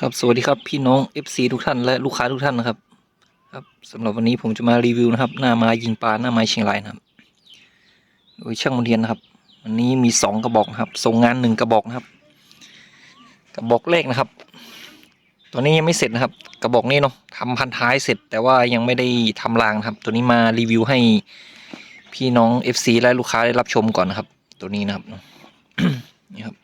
ครับสวัสดีครับพี่น้อง FC ทุกท่านและลูกค้าทุกท่านนะครับ ครับสำหรับวันนี้ผมจะมารีวิวนะครับ หน้าไม้ยิงปลาหน้าไม้เชียงรายนะครับ โดยช่างมนเทียนนะครับ วันนี้มีสองกระบอกนะครับส่งงานหนึ่งกระบอกนะครับ กระบอกแรกนะครับ ตัวนี้ยังไม่เสร็จนะครับ กระบอกนี้เนาะทำพันท้ายเสร็จ แต่ว่ายังไม่ได้ทำรางนะครับ ตัวนี้มารีวิวให้พี่น้อง FC และลูกค้าได้รับชมก่อนนะครับ ตัวนี้นะครับนี่ครับ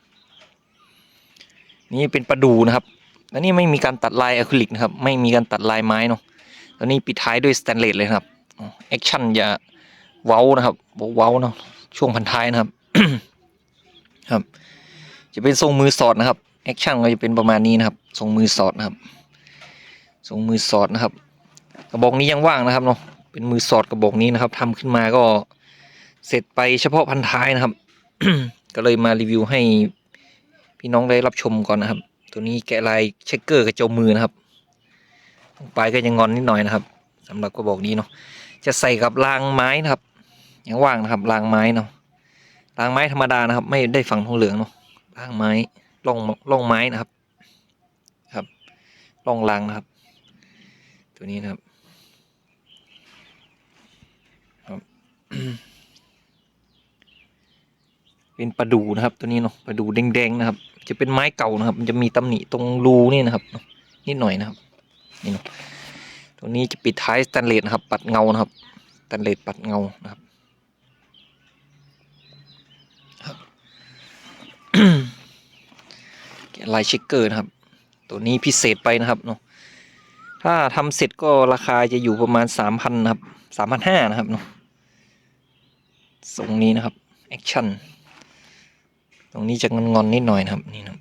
นี่เป็นประดูนะครับ และนี่ไม่มีการตัดลายอะคริลิกนะครับ ไม่มีการตัดลายไม้เนาะตัวนี้ปิดท้ายด้วยสแตนเลสเลยครับแอคชั่นอย่าเว้านะครับเว้าเนาะช่วงพันท้ายนะครับครับ จะเป็นทรงมือสอดนะครับแอคชั่นก็จะเป็นประมาณนี้นะครับทรงมือสอดนะครับทรงมือสอดนะครับกระบอกนี้ยังว่างนะครับเนาะเป็นมือสอดกระบอกนี้นะครับทำขึ้นมาก็เสร็จไปเฉพาะพันท้ายนะครับ ก็เลยมารีวิวให้พี่น้องได้รับชมก่อนนะครับ ตัวนี้แกะลายเช็คเกอร์กระโจมมือนะครับปลายก็ยังงอนนิดหน่อยนะครับสำหรับกระบอกนี้เนาะจะใส่กับรางไม้นะครับยังว่างนะครับรางไม้เนาะรางไม้ธรรมดานะครับ ไม่ได้ฝังทองเหลืองเนาะรางไม้ร่องร่องไม้นะครับ ครับร่องรางนะครับ ตัวนี้นะครับครับเป็นประดูนะครับ ตัวนี้เนาะประดูแดงๆนะครับ จะเป็นไม้เก่านะครับ มันจะมีตำหนิตรงรูนี่นะครับ นิดหน่อยนะครับ นี่นะตัวนี้จะปิดท้ายสแตนเลสนะครับ ปัดเงานะครับสแตนเลสปัดเงานะครับลายช็คเกอร์นะครับ ตัวนี้พิเศษไปนะครับเนาะถ้าทำเสร็จก็ราคาจะอยู่ประมาณสามพันนะครับสามพันห้านะครับเนาะทรงนี้นะครับแอคชั่น ตรงนี้จะงอนๆนิดหน่อยนะครับนี่นะครับ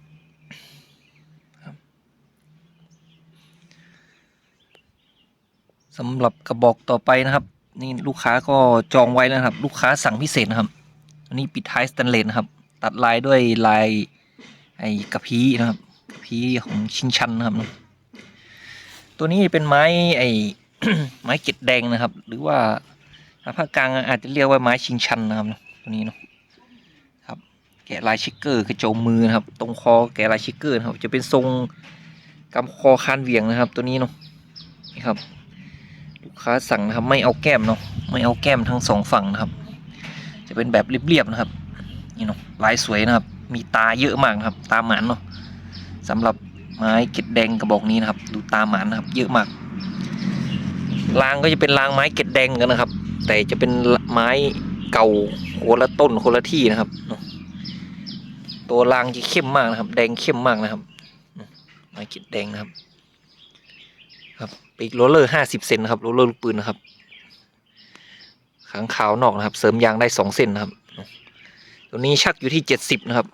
สำหรับกระบอกต่อไปนะครับ นี่ลูกค้าก็จองไว้แล้วนะครับ ลูกค้าสั่งพิเศษนะครับ อันนี้ปิดท้ายสแตนเลสนะครับ ตัดลายด้วยลายไอ้กระพี้นะครับกระพี้ของชินชันนะครับ ตัวนี้เป็นไม้ไอ้ไม้เกล็ดแดงนะครับ หรือว่าภาคกลางอาจจะเรียกว่าไม้ชิงชันนะครับตัวนี้เนาะ แกะลายชิกเกอร์คือโจมมือนะครับ ตรงคอแกะลายชิกเกอร์นะครับ จะเป็นทรงกำคอคานเวียงนะครับ ตัวนี้เนาะนี่ครับ ลูกค้าสั่งนะครับ ไม่เอาแก้มเนาะไม่เอาแก้มทั้งสองฝั่งนะครับ จะเป็นแบบเรียบๆนะครับนี่เนาะลายสวยนะครับ มีตาเยอะมากนะครับ ตาหมานเนาะสำหรับไม้เก็ดแดงกระบอกนี้นะครับ ดูตาหมานนะครับ เยอะมากรางก็จะเป็นรางไม้เก็ดแดงกันนะครับ แต่จะเป็นไม้เก่าคนละต้นคนละที่นะครับเนาะ ตัวรางจะเข้มมากนะครับ แดงเข้มมากนะครับไม้กิดแดงนะครับ ครับปีกโรลเลอร์ห้าสิบเซนนะครับโรลเลอร์ลูกปืนนะครับขางขาวนอกนะครับ เสริมยางได้สองเส้นนะครับ ตัวนี้ชักอยู่ที่เจ็ดสิบนะครับ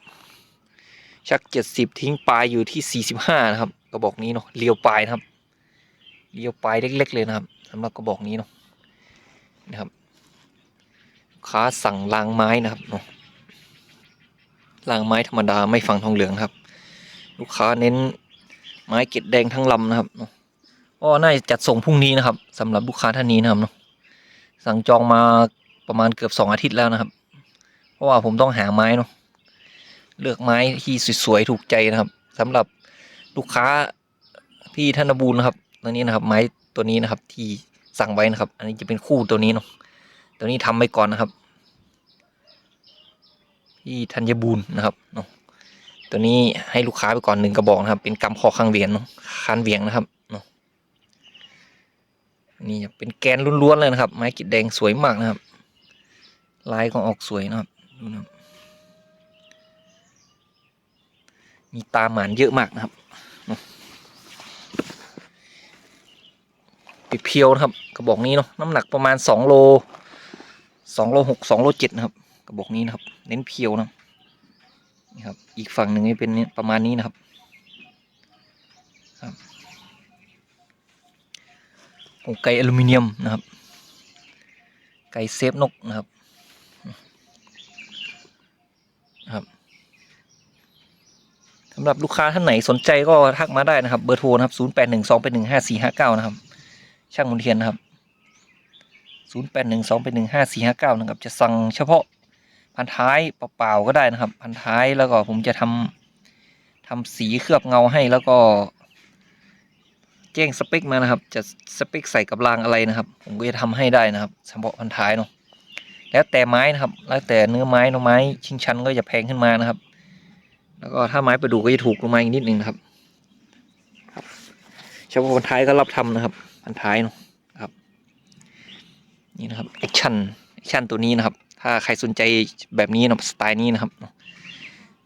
ชักเจ็ดสิบทิ้งปลายอยู่ที่สี่สิบห้านะครับ กระบอกนี้เนาะเลียวปลายนะครับเลียวปลายเล็ก ๆ เลยนะครับสำหรับกระบอกนี้เนาะนะครับค้าสั่งรางไม้นะครับเนาะ รางไม้ธรรมดาไม่ฝังทองเหลืองครับ ลูกค้าเน้นไม้เกล็ดแดงทั้งลำนะครับเนาะก็น่าจะจัดส่งพรุ่งนี้นะครับสำหรับลูกค้าท่านนี้นะครับเนาะสั่งจองมาประมาณเกือบสองอาทิตย์แล้วนะครับ เพราะว่าผมต้องหาไม้เนาะเลือกไม้ที่สวยๆถูกใจนะครับสำหรับลูกค้าที่ธนบูรณ์นะครับตัวนี้นะครับ ไม้ตัวนี้นะครับที่สั่งไว้นะครับ อันนี้จะเป็นคู่ตัวนี้เนาะตัวนี้ทำไว้ก่อนนะครับ ที่ธัญบูรณ์นะครับเนาะตัวนี้ให้ลูกค้าไปก่อนหนึ่งกระบอกนะครับ เป็นกำคอข้างเวียนเนาะคานเวียงนะครับเนาะนี่เป็นแกนล้วนๆเลยนะครับ ไม้กิดแดงสวยมากนะครับ ลายก็ออกสวยนะครับดูนะมีตาหมานเยอะมากนะครับปิดเพียวนะครับ กระบอกนี้เนาะน้ำหนักประมาณสองโลสองโลหกสองโลเจ็ดนะครับ กระบอกนี้นะครับ เน้นเพียวนะนี่ครับ อีกฝั่งหนึ่งเป็นประมาณนี้นะครับครับโอ้ไก่อลูมิเนียมนะครับ ไก่เซฟนกนะครับครับสำหรับลูกค้าท่านไหนสนใจก็ทักมาได้นะครับ เบอร์โทรนะครับ 0 8 1 2 8 1 5 4 5 9 นะครับ ช่างมุนเทียนนะครับ 0 8 1 2 8 1 5 4 5 9 นะครับ จะสั่งเฉพาะ พันท้ายเปล่าๆก็ได้นะครับ พันท้ายแล้วก็ผมจะทำทำสีเคลือบเงาให้แล้วก็แจ้งสเปคมานะครับ จะสเปคใส่กับรางอะไรนะครับ ผมก็จะทำให้ได้นะครับเฉพาะพันท้ายเนาะแล้วแต่ไม้นะครับ แล้วแต่เนื้อไม้เนื้อไม้ชิงชันก็จะแพงขึ้นมานะครับ แล้วก็ถ้าไม้ประดู่ก็จะถูกลงมาอีกนิดนึงนะครับเฉพาะพันท้ายก็รับทำนะครับ พันท้ายเนาะครับ นี่นะครับแอคชั่นแอคชั่นตัวนี้นะครับ ถ้าใครสนใจแบบนี้นะสไตล์นี้นะครับ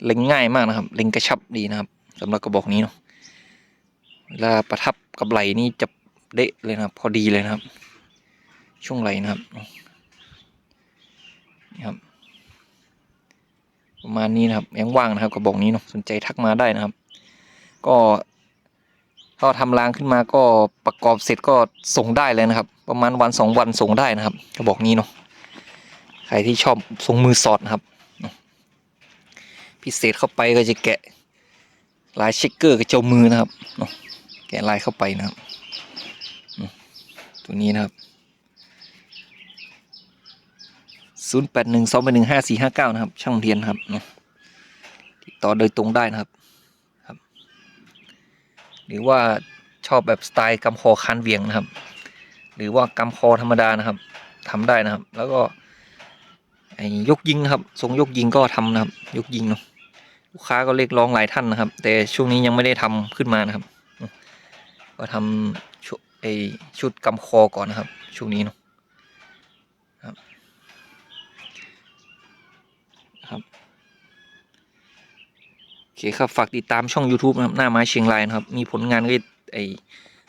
เล็งง่ายมากนะครับ เล็งกระชับดีนะครับสำหรับกระบอกนี้เนาะเวลาประทับกับไหลนี่จะเดะเลยนะครับ พอดีเลยนะครับ ช่วงไหลนะครับนี่ครับประมาณนี้นะครับยังว่างนะครับกระบอกนี้เนาะสนใจทักมาได้นะครับ ก็ถ้าทำรางขึ้นมาก็ประกอบเสร็จก็ส่งได้เลยนะครับ ประมาณวันสองวันส่งได้นะครับกระบอกนี้เนาะ ครที่ชอบทรงมือสอดนะครับ พิเศษเข้าไปก็จะแกะลายเช็คเกอร์กับเจ้ามือนะครับแกะลายเข้าไปนะครับ ตัวนี้นะครับศูนย์แปดหนึ่งสองแปดหนึ่งห้าสี่ห้าเก้านะครับ ช่างเทียนครับติดต่อโดยตรงได้นะครับครับ หรือว่าชอบแบบสไตล์กำคอคันเวียงนะครับ หรือว่ากำคอธรรมดานะครับทำได้นะครับ แล้วก็ ยกยิงนะครับทรงยกยิงก็ทำนะครับยกยิงเนาะลูกค้าก็เรียกร้องหลายท่านนะครับ แต่ช่วงนี้ยังไม่ได้ทำขึ้นมานะครับ ก็ทำชุดไอ้ชุดกำคอก่อนนะครับ ช่วงนี้เนาะโอเคครับฝากติดตามช่อง YouTube นะครับหน้าไม้เชียงรายนะครับ มีผลงานก็ไอ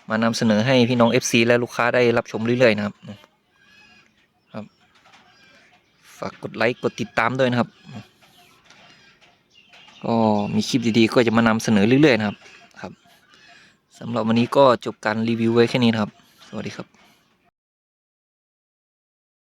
มานำเสนอให้พี่น้อง FC และลูกค้าได้รับชมเรื่อยๆนะครับากกดไลค์กดติดตามด้วยนะครับ ก็มีคลิปดีๆ ก็จะมานำเสนอเรื่อยๆนะครับครับสำหรับวันนี้ก็จบการรีวิวไว้แค่นี้นะครับ สวัสดีครับ